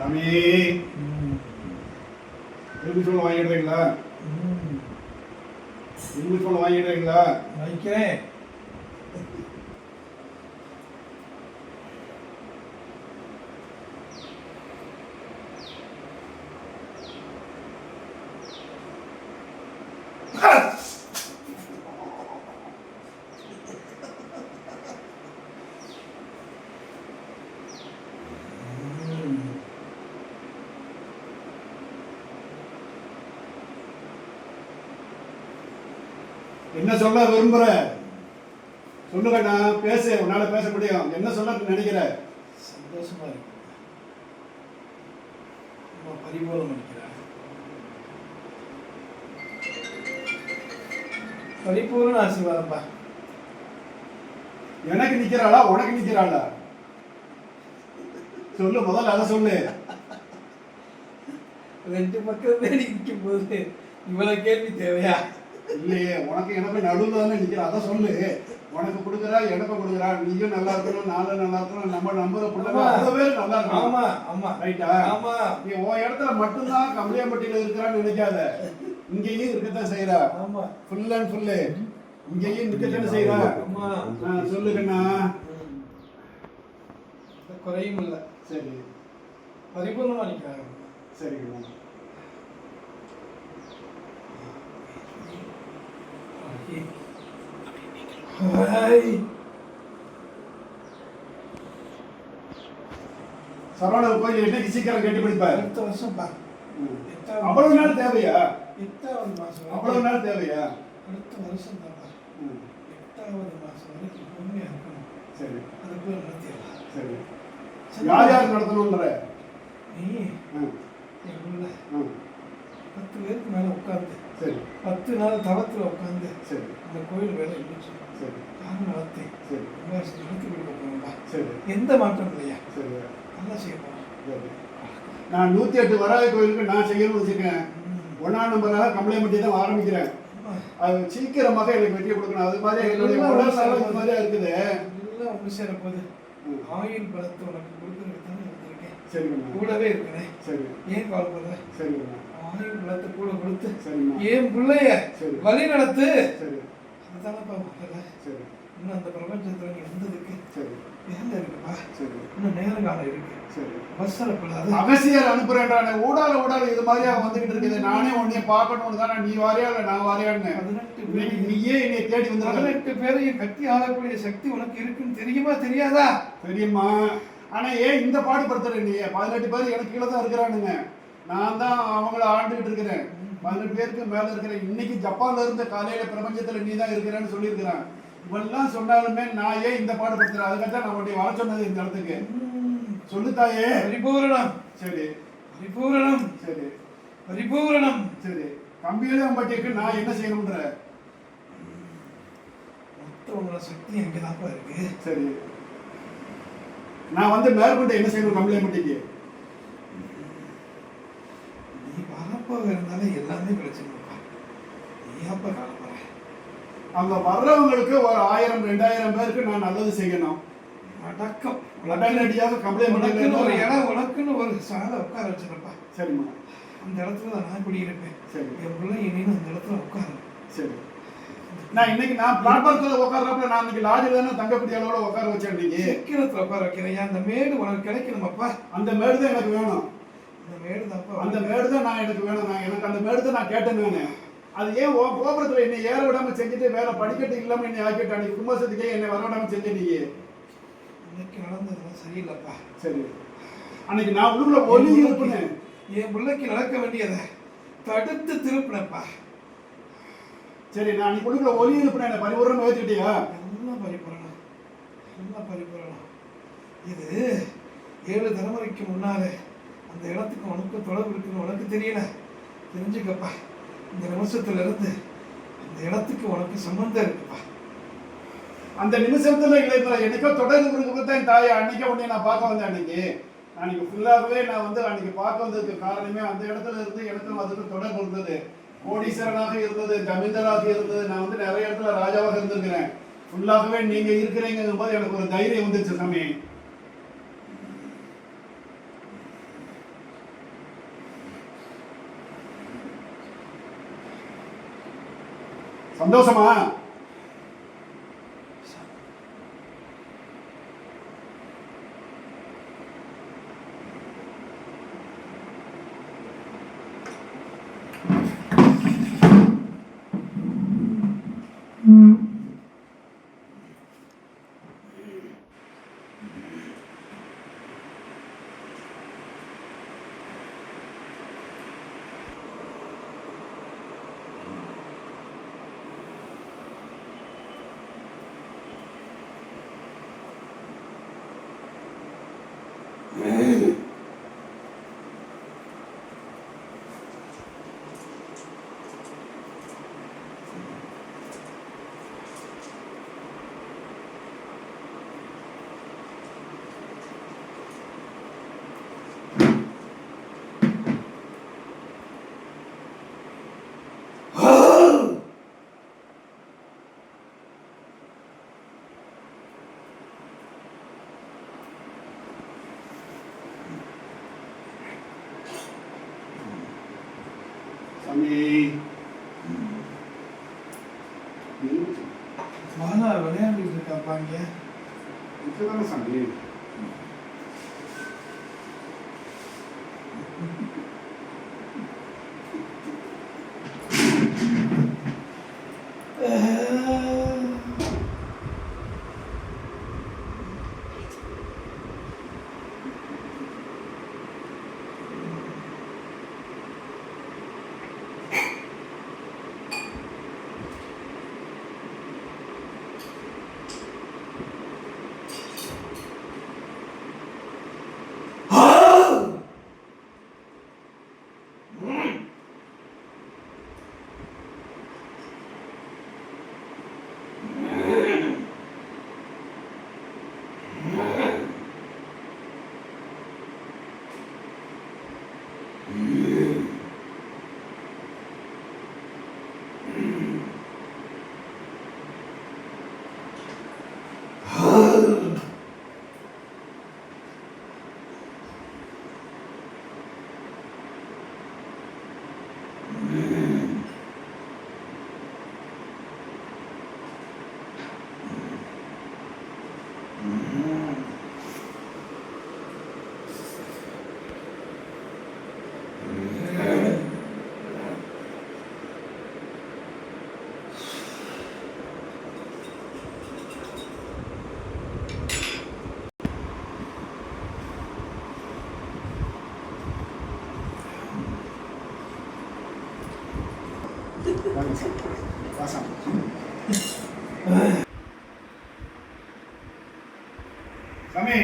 சாமி. திரும்பி சொல்ல வாங்கிடுறீங்களா? திரும்பி சொல்ல வாங்கிடுறீங்களா? வைக்கிறேன். என்ன சொல்ல விரும்புற? சொல்லுங்கண்ணா பேசு உன்னால பேச முடியும். என்ன சொல்ல நினைக்கிற? சந்தோஷமா இருக்கு. ரொம்ப பரிபூர்ணம் அடிக்கிறேன் பரிபூர்ண ஆசீர்வாதம்ப்பா எனக்கு நிக்கிறாளா? உனக்கு நிக்கிறாளா? சொல்லு முதல்ல அதை சொல்லு. ரெண்டு பக்கம் நிற்கும் போது இவ்வளவு கேள்வி தேவையா? இல்லையே உனக்கு எனக்கு நடுவில் தானே நிக்கிற அதை சொல்லு. உனக்கு கொடுக்குறா எனக்கு கொடுக்குறா. நீயும் நல்லா இருக்கணும் நானும் நல்லா இருக்கணும். நம்ம நம்புற பிள்ளை அவ்வளோ பேர் நல்லா இருக்கணும். ஆமா ஆமா. ரைட்டா ஆமா. நீ உன் இடத்துல மட்டும்தான் கம்பளியம்பட்டியில இருக்கிறான்னு நினைக்காத. இங்கேயும் இருக்கத்தான் செய்யறா ஆமா. ஃபுல் அண்ட் ஃபுல்லு இங்கேயும் நிக்கத்தானே செய்யறா ஆமா. சொல்லுங்கண்ணா குறையும் இல்லை. சரி. பரிபூர்ணமா நிற்கிறாங்க சரிங்கண்ணா ஹாய். சரவணர் கோயில் என்னைக்கு சீக்கிரம் கட்டி பிடிப்பார். அடுத்த வருஷம் பா அவ்வளவு நாள் தேவையா? எட்டாவது மாசம் அவ்வளவு நாள் தேவையா? அடுத்த வருஷம் தான் எட்டாவது மாசம் வரைக்கும் பொறுமையா இருக்கணும். சரி. அதுக்குள்ள நடத்திடலாம். சரி. யார் யார் நடத்தணுன்ற நீ. என் பத்து பேருக்கு மேல உட்கார்ந்து சரி. பத்து நாள் தவத்துல உட்கார்ந்து சரி. அந்த கோயில் வேலை முடிச்சு சரி. யாரும் நடத்தி சரி. உபவாசம் நடத்தி கொடுக்க போகணும்பா சரி. எந்த மாற்றம் இல்லையா? சரி. நல்லா செய்ய போறோம் சரி. நான் நூத்தி எட்டு வராத கோயிலுக்கு நான் செய்யணும்னு வச்சுக்கேன் ஒன்னாம் நம்பராக கம்பளையம்பட்டி தான் ஆரம்பிக்கிறேன். அது சீக்கிரமாக எனக்கு வெற்றி கொடுக்கணும். அது மாதிரி என்னுடைய உடல் மாதிரியா இருக்குது. எல்லாம் ஒன்று சேர. ஆயுள் பலத்தை உனக்கு கொடுக்கறதுக்கு தானே வந்திருக்கேன். சரிங்கண்ணா கூடவே இருக்கிறேன். சரி ஏன் கவலைப்படுற சரிங்கண்ணா ஆயுள் கூட கொடுத்து சரிம்மா ஏன் பிள்ளைய சரி. வழி நடத்து? சரி. அதுதானப்பா மக்கள சரி. இன்னும் அந்த பிரபஞ்சத்துல நீ வந்ததுக்கு சரி. வேலை இருக்குப்பா சரி. இன்னும் நேரம் காலம் இருக்கு. சரி. அவசரப்படாத. அகசியர் அனுப்புறேன்றானே ஊடால ஊடால இது மாதிரியா வந்துகிட்டு இருக்குது. நானே உன்னைய பார்க்கணும்னு தானே. நீ வாரியா இல்ல நான் வாரியான்னு. பதினெட்டு நீயே என்னை தேடி வந்து பதினெட்டு பேரையும் கட்டி ஆளக்கூடிய சக்தி உனக்கு இருக்குன்னு தெரியுமா தெரியாதா? தெரியுமா ஆனா ஏன் இந்த பாடுபடுத்துற நீ? பதினெட்டு பேர் எனக்கு கீழே தான் இருக்கிறானுங்க. நான் தான் அவங்கள ஆண்டுகிட்டு இருக்கிறேன். பதினெட்டு பேருக்கு மேல இருக்கிறேன் இன்னைக்கு ஜப்பான்ல இருந்த காலையில பிரபஞ்சத்துல நீ தான் இருக்கிறேன்னு சொல்லியிருக்கிறான். இவெல்லாம் சொன்னாலுமே நான் ஏன் இந்த பாடுபடுத்துறேன்? அதுக்காக நான் உன்னை வர சொன்னது இந்த இடத்துக்கு. சொல்லு தாயே. பரிபூரணம். சரி. பரிபூரணம். சரி. பரிபூரணம். சரி. கம்பியிலம்பட்டிக்கு நான் என்ன செய்யணும்ன்ற? மொத்தவங்களோட சக்தி எங்கதாப்பா இருக்கு. சரி. நான் வந்து மேற்கொண்டு என்ன செய்யணும் கம்பியிலம்பட்டிக்கு நீ வரப்போக இருந்தாலே எல்லாமே கிடைச்சிருப்பா நீ அப்ப காலப்போற? அங்க வர்றவங்களுக்கு ஒரு ஆயிரம் ரெண்டாயிரம் பேருக்கு நான் நல்லது செய்யணும். அடக்கம். உடனடியாக உனக்குன்னு ஒரு கம்ப்ளைண்ட் இடம் உனக்குன்னு ஒரு சாலை உட்கார வச்சிருப்பா. சரிம்மா. அந்த இடத்துல நான் குடியிருப்பேன் சரி. என் பிள்ளை இனின்னு அந்த இடத்துல உட்காரு. சரி. நான் இன்னைக்கு நான் பிளாட்பாரத்தில் உட்கார்றப்ப நான் இன்னைக்கு லாட்ஜில் தானே தங்கக்கூடிய அளவோட உட்கார வச்சேன் இன்னைக்கு சீக்கிரத்துல உட்கார வைக்கிறேன். அந்த மேடு உனக்கு கிடைக்கணுமாப்பா? அந்த மேடு தான் எனக்கு வேணும். அந்த மேடு தான்ப்பா அந்த மேடு தான் நான் எனக்கு வேணும். நான் எனக்கு அந்த மேடு தான் நான் கேட்டேன் நான். அது ஏன் உன் கோபுரத்தில் என்னை ஏற விடாம செஞ்சுட்டு வேற படிக்கட்டு இல்லாம என்னை ஆக்கிட்டு அன்னைக்கு கும்பசத்துக்கே என்னை வர விடாம செஞ்ச நீ. இன்னைக்கு நடந்ததெல்லாம் சரியில்லைப்பா. சரி. அன்னைக்கு நான் உள்ளுக்குள்ள ஒலி இருப்புனேன் என் பிள்ளைக்கு நடக்க வேண்டியதை தடுத்து திருப்பினப்பா சரி நான் அன்னைக்கு உள்ளுக்குள்ள ஒலி என்னை பரிபூர்ணம் ஏற்றுக்கிட்டியா எல்லாம் பரிபூரணம்? எல்லாம் பரிபூரணம்? இது ஏழு தலைமுறைக்கு முன்னாலே அந்த இடத்துக்கு உனக்கு தொடர்பு இருக்குன்னு உனக்கு தெரியல. தெரிஞ்சுக்கப்பா. இந்த நிமிஷத்துல இருந்து அந்த இடத்துக்கு உனக்கு சம்பந்தம் இருக்குப்பா. அந்த நிமிஷத்துல இல்லை என்னைக்கோ தொடர்பு இருக்கிறது தான் என் தாயை அன்னைக்கே உன்னை நான் பார்க்க வந்தேன் அன்னைக்கு. அன்னைக்கு ஃபுல்லாகவே நான் வந்து அன்னைக்கு பார்க்க வந்ததுக்கு காரணமே அந்த இடத்துல இருந்து எனக்கும் அதுக்கும் தொடர்பு இருந்தது. கோடீஸ்வரனாக இருந்தது ஜமீன்தாராக இருந்தது. நான் வந்து நிறைய இடத்துல ராஜாவாக இருந்திருக்கிறேன். ஃபுல்லாகவே நீங்க இருக்கிறீங்கும் போது எனக்கு ஒரு தைரியம் வந்துச்சு சாமி. சந்தோஷமா? விளையாண்டுட்டு இருக்காப்பா இங்க இதுதானே சாமி வாங்க சாமி. வா சாமி. சாமி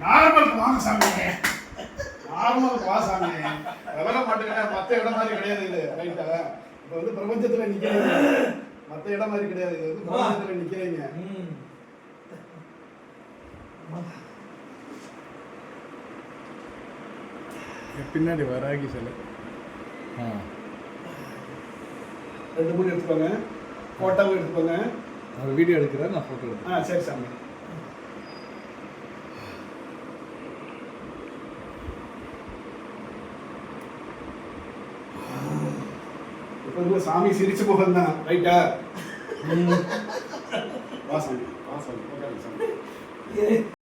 நார்மலுக்கு வாங்க சாமி. நார்மலுக்கு வா சாமி. விலக மாட்டேங்கிட்ட மற்ற இடம் மாதிரி கிடையாது இது ரைட்டா இப்போ வந்து பிரபஞ்சத்துல நிக்கிறீங்க. மற்ற இடம் மாதிரி கிடையாது. இது வந்து பிரபஞ்சத்துல நிக்கிறீங்க. ம். பின்னாடி வராகி சிலை. ஆ. ரெண்டு மூணு எடுத்துக்கோங்க. போட்டோவும் எடுத்துக்கோங்க. அவர் வீடியோ எடுக்கிறார் நான் ஃபோட்டோ எடுக்கிறேன். ஆ சரி சாமி. எப்போதுமே சாமி சிரிச்சு முகம் தான் ரைட்டா வா சாமி வா சாமி சாமி.